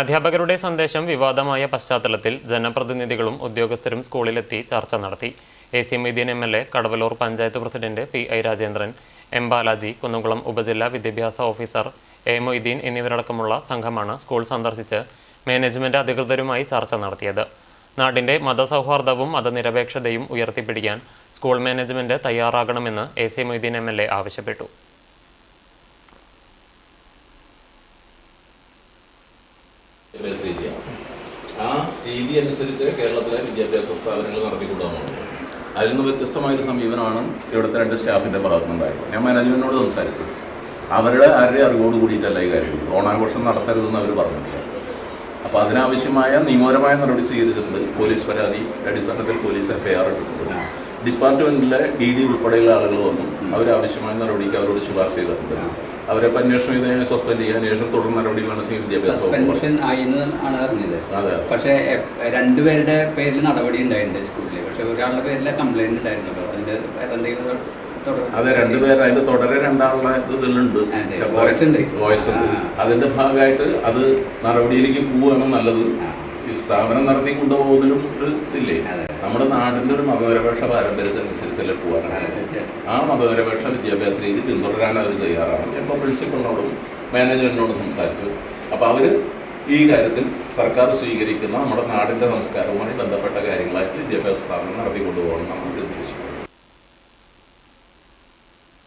അധ്യാപകരുടെ സന്ദേശം വിവാദമായ പശ്ചാത്തലത്തിൽ ജനപ്രതിനിധികളും ഉദ്യോഗസ്ഥരും സ്കൂളിലെത്തി ചർച്ച നടത്തി. A C Moideen M L A Kadavallur panchayat president P I Rajendran M Balaji Kunnamkulam ഉപജില്ലാ വിദ്യാഭ്യാസ ഓഫീസർ എ മൊയ്തീൻ എന്നിവരടക്കമുള്ള സംഘമാണ് സ്കൂൾ സന്ദർശിച്ച് മാനേജ്മെന്റ് അധികൃതരുമായി ചർച്ച നടത്തിയത്. നാടിന്റെ മതസൗഹാർദ്ദവും മതനിരപേക്ഷതയും ഉയർത്തിപ്പിടിക്കാൻ സ്കൂൾ മാനേജ്മെന്റ് തയ്യാറാകണമെന്ന് എ സി മൊയ്തീൻ എം ആവശ്യപ്പെട്ടു. രീതിയാണ് ആ രീതി അനുസരിച്ച് കേരളത്തിലെ വിദ്യാഭ്യാസ സ്ഥാപനങ്ങൾ നടത്തിക്കൊണ്ടുപോകണം അതിൽ നിന്ന് വ്യത്യസ്തമായ ഒരു സമീപനമാണ് ഇവിടുത്തെ രണ്ട് സ്റ്റാഫിന്റെ ഭാഗത്തുനിന്നുണ്ടായത്. ഞാൻ മാനേജ്മെന്റിനോട് സംസാരിച്ചു. അവരുടെ ആരുടെ അറിവോട് കൂടിയിട്ടല്ല ഈ കാര്യം. ഓണാഘോഷം നടത്തരുതെന്ന് അവർ പറഞ്ഞിട്ടില്ല. അപ്പോൾ അതിനാവശ്യമായ നിയമപരമായ നടപടി സ്വീകരിച്ചിട്ടുണ്ട്. പോലീസ് പരാതി അടിസ്ഥാനത്തിൽ പോലീസ് എഫ്ഐആർ ഇട്ടിട്ടുണ്ട്. ഡിപ്പാർട്ട്മെന്റിലെ ഡി ഡി ഉൾപ്പെടെയുള്ള ആളുകൾ വന്നു. അവരാവശ്യമായ നടപടിക്ക് അവരോട് ശുപാർശ ചെയ്തിട്ടുണ്ട്. അവരെ അന്വേഷണം ചെയ്ത് കഴിഞ്ഞാൽ സസ്പെൻഡ് ചെയ്യാൻ ശേഷം തുടർ നടപടി വേണം ചെയ്യും വിദ്യാഭ്യാസ സസ്പെൻഷൻ ആണ് അറിഞ്ഞത് അതെ. പക്ഷേ രണ്ടുപേരുടെ പേരിൽ നടപടി ഉണ്ടായിട്ടുണ്ട് സ്കൂളിൽ പക്ഷെ ഒരാളുടെ പേരിൽ കംപ്ലൈന്റ് ഉണ്ടായിരുന്നല്ലോ. അതിന്റെ എന്തെങ്കിലും അതെ രണ്ടുപേരും അതിന്റെ തുടരെ രണ്ടാളുടെ ഇതിലുണ്ട്. വോയിസ് ഉണ്ട് അതിന്റെ ഭാഗമായിട്ട് അത് നടപടിയിലേക്ക് പോവുകയാണ് നല്ലത്. ഈ സ്ഥാപനം നടത്തി കൊണ്ടുപോകുന്നതിലും ഒരു ഇതില്ലേ? നമ്മുടെ നാടിന്റെ ഒരു മതനിരപേക്ഷ പാരമ്പര്യത്തിനനുസരിച്ചല്ലേ പോവാൻ. ആ മതനിരപേക്ഷ വിദ്യാഭ്യാസ രീതി പിന്തുടരാൻ അവർ തയ്യാറാണ് ഇപ്പോൾ പ്രിൻസിപ്പളിനോടും മാനേജറിനോടും സംസാരിച്ചു. അപ്പോൾ അവർ ഈ കാര്യത്തിൽ സർക്കാർ സ്വീകരിക്കുന്ന നമ്മുടെ നാടിന്റെ സംസ്കാരവുമായി ബന്ധപ്പെട്ട കാര്യങ്ങളായിട്ട് വിദ്യാഭ്യാസ സ്ഥാപനം ഉദ്ദേശിക്കുന്നത്